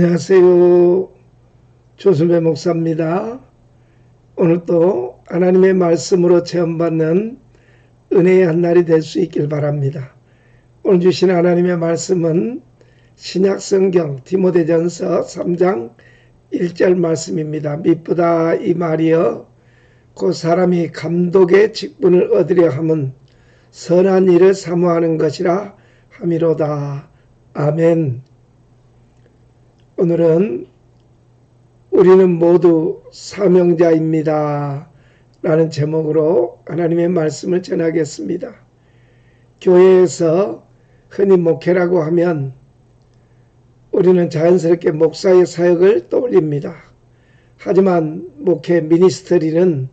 안녕하세요. 조수배 목사입니다. 오늘 또 하나님의 말씀으로 체험받는 은혜의 한 날이 될 수 있길 바랍니다. 오늘 주신 하나님의 말씀은 신약 성경 디모데전서 3장 1절 말씀입니다. 미쁘다 이 말이여 그 사람이 감독의 직분을 얻으려 함은 선한 일을 사모하는 것이라 함이로다. 아멘. 오늘은 우리는 모두 사명자입니다. 라는 제목으로 하나님의 말씀을 전하겠습니다. 교회에서 흔히 목회라고 하면 우리는 자연스럽게 목사의 사역을 떠올립니다. 하지만 목회 미니스터리는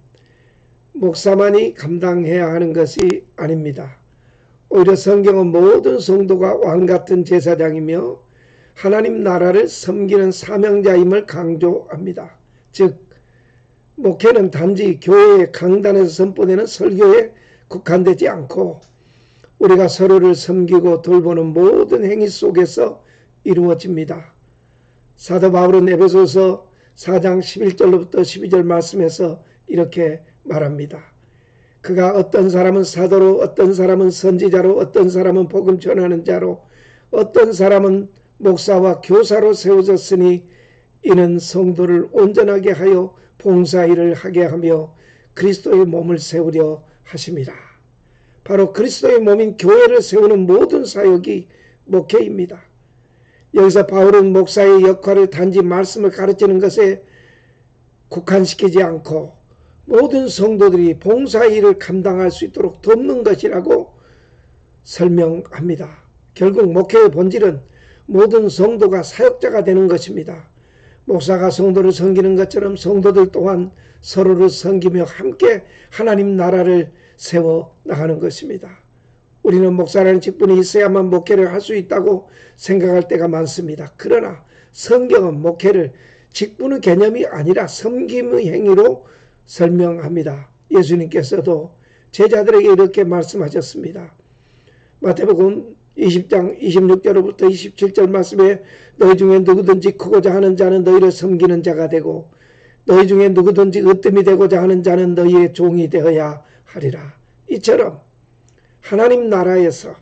목사만이 감당해야 하는 것이 아닙니다. 오히려 성경은 모든 성도가 왕 같은 제사장이며 하나님 나라를 섬기는 사명자임을 강조합니다. 즉 목회는 단지 교회의 강단에서 선포되는 설교에 국한되지 않고 우리가 서로를 섬기고 돌보는 모든 행위 속에서 이루어집니다. 사도 바울은 에베소서 4장 11절로부터 12절 말씀에서 이렇게 말합니다. 그가 어떤 사람은 사도로 어떤 사람은 선지자로 어떤 사람은 복음 전하는 자로 어떤 사람은 목사와 교사로 세워졌으니 이는 성도를 온전하게 하여 봉사일을 하게 하며 그리스도의 몸을 세우려 하심이라. 바로 그리스도의 몸인 교회를 세우는 모든 사역이 목회입니다. 여기서 바울은 목사의 역할을 단지 말씀을 가르치는 것에 국한시키지 않고 모든 성도들이 봉사일을 감당할 수 있도록 돕는 것이라고 설명합니다. 결국 목회의 본질은 모든 성도가 사역자가 되는 것입니다. 목사가 성도를 섬기는 것처럼 성도들 또한 서로를 섬기며 함께 하나님 나라를 세워 나가는 것입니다. 우리는 목사라는 직분이 있어야만 목회를 할 수 있다고 생각할 때가 많습니다. 그러나 성경은 목회를 직분의 개념이 아니라 섬김의 행위로 설명합니다. 예수님께서도 제자들에게 이렇게 말씀하셨습니다. 마태복음 20장 26절로부터 27절 말씀에 너희 중에 누구든지 크고자 하는 자는 너희를 섬기는 자가 되고 너희 중에 누구든지 으뜸이 되고자 하는 자는 너희의 종이 되어야 하리라. 이처럼 하나님 나라에서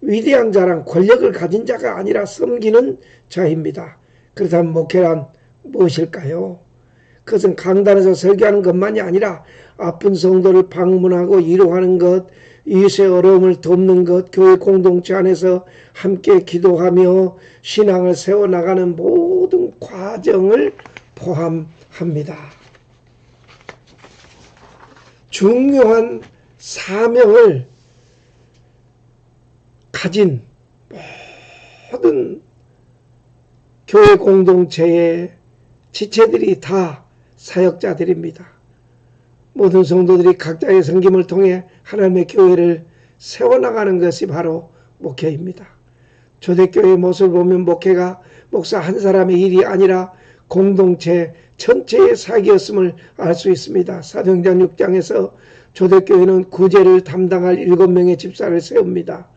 위대한 자랑 권력을 가진 자가 아니라 섬기는 자입니다. 그렇다면 목회란 무엇일까요? 그것은 강단에서 설교하는 것만이 아니라 아픈 성도를 방문하고 위로하는 것, 이웃의 어려움을 돕는 것, 교회 공동체 안에서 함께 기도하며 신앙을 세워나가는 모든 과정을 포함합니다. 중요한 사명을 가진 모든 교회 공동체의 지체들이 다 사역자들입니다. 모든 성도들이 각자의 섬김을 통해 하나님의 교회를 세워나가는 것이 바로 목회입니다. 초대교회의 모습을 보면 목회가 목사 한 사람의 일이 아니라 공동체 전체의 사기였음을 알 수 있습니다. 사도행전 6장에서 초대교회는 구제를 담당할 7명의 집사를 세웁니다.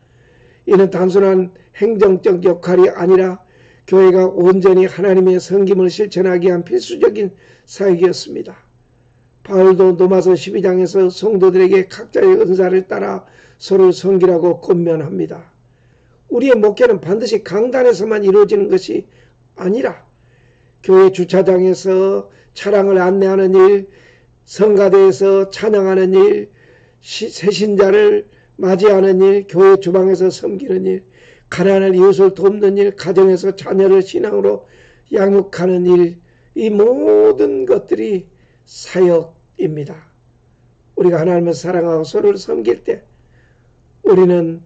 이는 단순한 행정적 역할이 아니라 교회가 온전히 하나님의 성김을 실천하기 위한 필수적인 사역이었습니다. 바울도 노마서 12장에서 성도들에게 각자의 은사를 따라 서로 성기라고 권면합니다. 우리의 목회는 반드시 강단에서만 이루어지는 것이 아니라 교회 주차장에서 차량을 안내하는 일, 성가대에서 찬양하는 일, 새신자를 맞이하는 일, 교회 주방에서 섬기는 일, 가난한 이웃을 돕는 일, 가정에서 자녀를 신앙으로 양육하는 일, 이 모든 것들이 사역, 입니다. 우리가 하나님을 사랑하고 서로를 섬길 때 우리는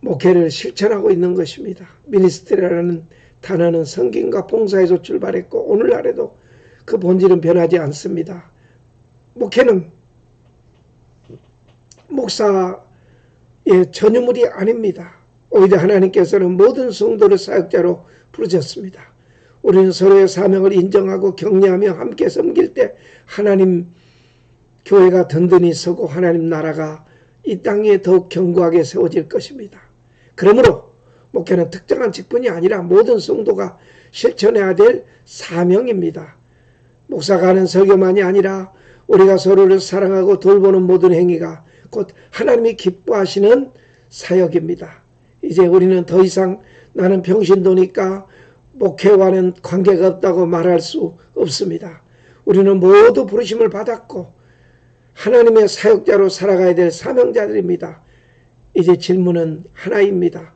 목회를 실천하고 있는 것입니다. 미니스트리라는 단어는 성김과 봉사에서 출발했고 오늘날에도 그 본질은 변하지 않습니다. 목회는 목사 의 전유물이 아닙니다. 오히려 하나님께서는 모든 성도를 사역자로 부르셨습니다. 우리는 서로의 사명을 인정하고 격려하며 함께 섬길 때 하나님 교회가 든든히 서고 하나님 나라가 이 땅에 더욱 견고하게 세워질 것입니다. 그러므로 목회는 특정한 직분이 아니라 모든 성도가 실천해야 될 사명입니다. 목사가 하는 설교만이 아니라 우리가 서로를 사랑하고 돌보는 모든 행위가 곧 하나님이 기뻐하시는 사역입니다. 이제 우리는 더 이상 나는 병신도니까 목회와는 관계가 없다고 말할 수 없습니다. 우리는 모두 부르심을 받았고 하나님의 사역자로 살아가야 될 사명자들입니다. 이제 질문은 하나입니다.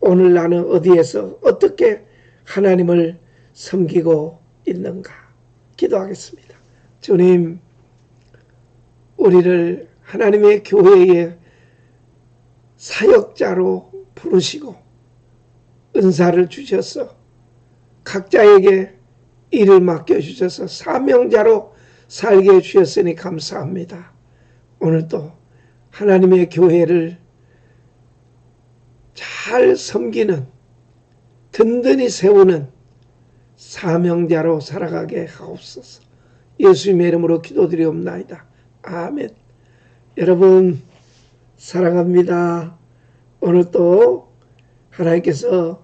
오늘 나는 어디에서 어떻게 하나님을 섬기고 있는가? 기도하겠습니다. 주님, 우리를 하나님의 교회의 사역자로 부르시고 은사를 주셔서 각자에게 일을 맡겨주셔서 사명자로 살게 해주셨으니 감사합니다. 오늘도 하나님의 교회를 잘 섬기는 든든히 세우는 사명자로 살아가게 하옵소서. 예수님의 이름으로 기도드리옵나이다. 아멘. 여러분 사랑합니다. 오늘도 하나님께서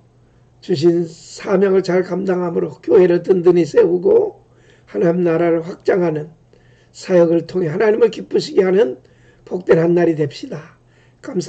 주신 사명을 잘 감당함으로 교회를 든든히 세우고 하나님 나라를 확장하는 사역을 통해 하나님을 기쁘시게 하는 복된 한 날이 됩시다. 감사